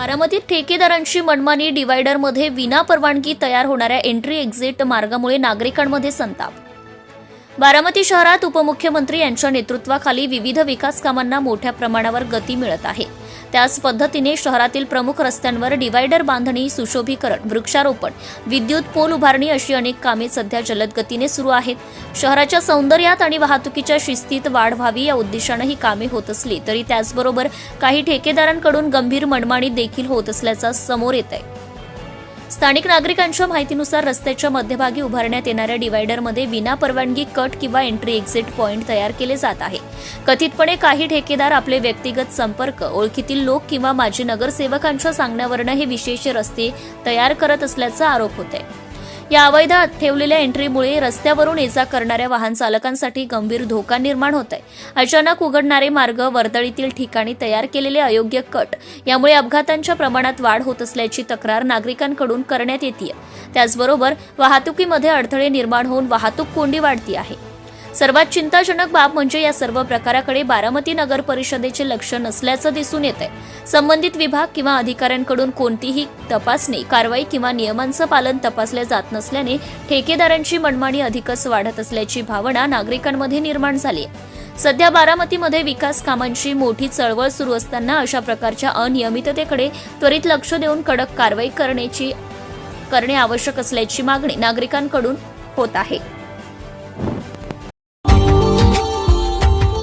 बारामतीत ठेकेदारांची मनमानी डिवायडरमध्ये विना परवानगी तयार होणाऱ्या एंट्री एक्झिट मार्गामुळे नागरिकांमध्ये संताप. बारामती शहरात उपमुख्यमंत्री यांच्या नेतृत्वाखाली विविध विकास कामांना मोठ्या प्रमाणावर गती मिळत आहे. त्याच पद्धतीने शहरातील प्रमुख रस्त्यांवर डिवायडर बांधणी सुशोभीकरण वृक्षारोपण विद्युत पोल उभारणी अशी अनेक कामे सध्या जलद गतीने सुरू आहेत. शहराच्या सौंदर्यात आणि वाहतुकीच्या शिस्तीत वाढ व्हावी या उद्देशानं ही कामे होत असली तरी त्याचबरोबर काही ठेकेदारांकडून गंभीर मनमानी देखील होत असल्याचा समोर येत आहे. स्थानिक नागरिकांच्या माहितीनुसार रस्त्याच्या मध्यभागी उभारण्यात येणाऱ्या डिवायडरमध्ये विना परवानगी कट किंवा एंट्री एक्झिट पॉईंट तयार केले जात आहे. कथितपणे काही ठेकेदार आपले व्यक्तिगत संपर्क ओळखीतील लोक किंवा माजी नगरसेवकांच्या सांगण्यावरनं हे विशेष रस्ते तयार करत असल्याचा आरोप होते या अवैध ठेवलेल्या एंट्रीमुळे रस्त्यावरून ये जा करणाऱ्या वाहन चालकांसाठी गंभीर धोका निर्माण होत आहे अचानक उघडणारे मार्ग वर्दळीतील ठिकाणी तयार केलेले अयोग्य कट यामुळे अपघातांच्या प्रमाणात वाढ होत असल्याची तक्रार नागरिकांकडून करण्यात येते त्याचबरोबर वाहतुकीमध्ये अडथळे निर्माण होऊन वाहतूक कोंडी वाढती आहे. सर्वात चिंताजनक बाब म्हणजे या सर्व प्रकाराकडे बारामती नगर परिषदेचे लक्ष नसल्याचं दिसून येत आहे संबंधित विभाग किंवा अधिकाऱ्यांकडून कोणतीही तपासणी कारवाई किंवा नियमांचं पालन तपासले जात नसल्याने ठेकेदारांची मनमानी अधिकच वाढत असल्याची भावना नागरिकांमध्ये निर्माण झाली आहे सध्या बारामतीमध्ये विकास कामांची मोठी चळवळ सुरू असताना अशा प्रकारच्या अनियमिततेकडे त्वरित लक्ष देऊन कडक कारवाई करण्याची करणे आवश्यक असल्याची मागणी नागरिकांकडून होत आहे.